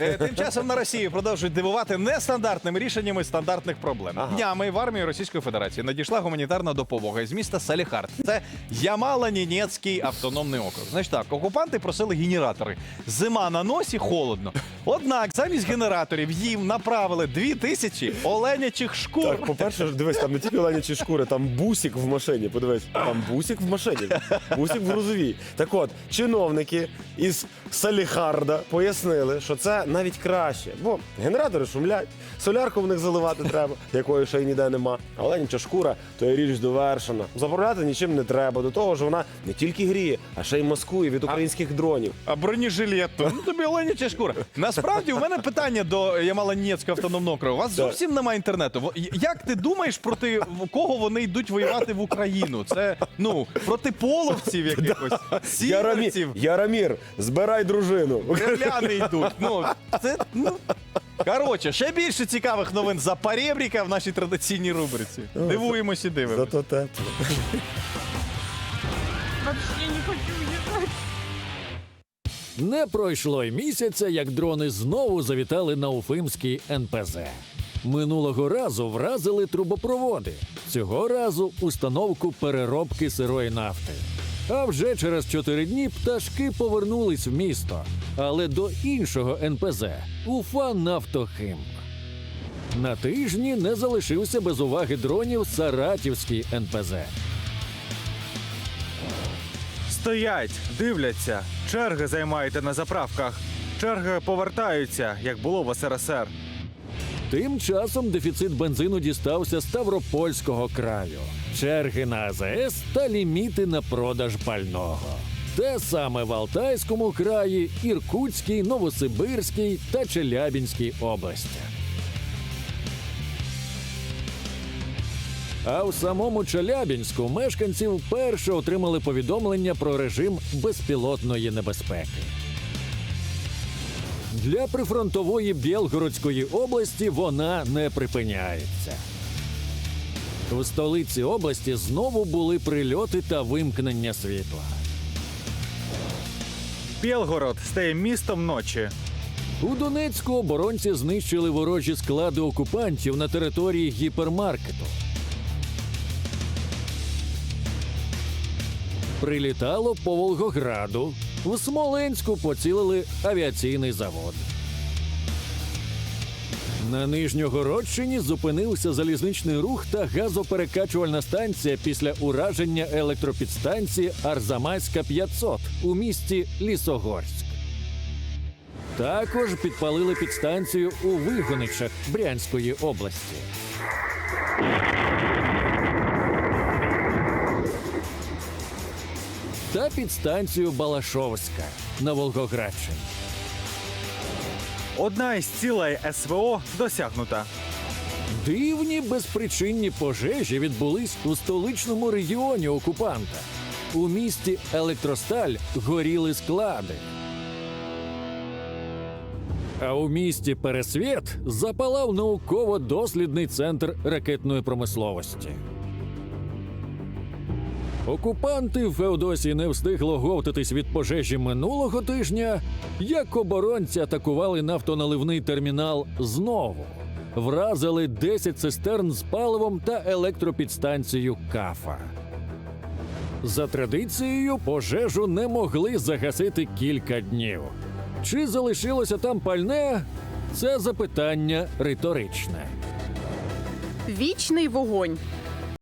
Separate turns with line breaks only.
Е, Тим часом на Росії продовжують дивувати нестандартними рішеннями стандартних проблем.
Ага.
Днями в армію Російської Федерації надійшла гуманітарна допомога із міста Саліхард. Це Ямало-Нінецький автономний округ. Значить так, окупанти просили генератори. Зима на носі, холодно. Однак замість генераторів їм направили дві тисячі оленячих шкур.
Так, по-перше, дивись, там не тільки оленячі шкури, там бусик в машині. Подивись, там бусик в машині, бусик в грузовій. Так от, чиновники із Саліхарда пояснили, що це навіть краще, бо генератори шумлять, солярку в них заливати треба, якої ще й ніде нема. А оленяча шкура то є річ довершена. Заправляти нічим не треба. До того ж, вона не тільки гріє, а ще й маскує від українських дронів.
А бронежилет, то ну тобі оленяча шкура. Насправді у мене питання до Ямало-Ненецького автономного округу. У вас зовсім немає інтернету. Як ти думаєш проти кого вони йдуть воювати в Україну? Це ну проти половців якихось сіверців,
Яромір, збирай дружину.
кремляни йдуть. Ну це ну. Коротше, ще більше цікавих новин за Парєбріка в нашій традиційній рубриці. Дивуємось і дивимося.
Зато тепло.
Вообще не хочу уезжать.
Не пройшло й місяця, як дрони знову завітали на Уфимський НПЗ. Минулого разу вразили трубопроводи. Цього разу установку переробки сирої нафти. А вже через чотири дні пташки повернулись в місто, але до іншого НПЗ Уфа Нафтохим. На тижні не залишився без уваги дронів Саратівський НПЗ.
Стоять, дивляться, черги займаєте на заправках. Черги повертаються, як було в СРСР.
Тим часом дефіцит бензину дістався Ставропольського краю, черги на АЗС та ліміти на продаж пального. Те саме в Алтайському краї, Іркутській, Новосибирській та Челябінській областях. А в самому Челябінську мешканці вперше отримали повідомлення про режим безпілотної небезпеки. Для прифронтової Білгородської області вона не припиняється. В столиці області знову були прильоти та вимкнення світла.
Білгород стає містом ночі.
У Донецьку оборонці знищили ворожі склади окупантів на території гіпермаркету. Прилітало по Волгограду. В Смоленську поцілили авіаційний завод. На Нижньогородщині зупинився залізничний рух та газоперекачувальна станція після ураження електропідстанції Арзамаська 500 у місті Лісогорськ. Також підпалили підстанцію у Вигоничах Брянської області. Та підстанцію Балашовська на Волгоградщині.
Одна із цілей СВО досягнута.
Дивні безпричинні пожежі відбулись у столичному регіоні окупанта. У місті Електросталь горіли склади. А у місті Пересвіт запалав науково-дослідний центр ракетної промисловості. Окупанти Феодосії не встигло говтатись від пожежі минулого тижня, як оборонці атакували нафтоналивний термінал знову. Вразили 10 цистерн з паливом та електропідстанцію Кафа. За традицією, пожежу не могли загасити кілька днів. Чи залишилося там пальне? Це запитання риторичне.
Вічний вогонь.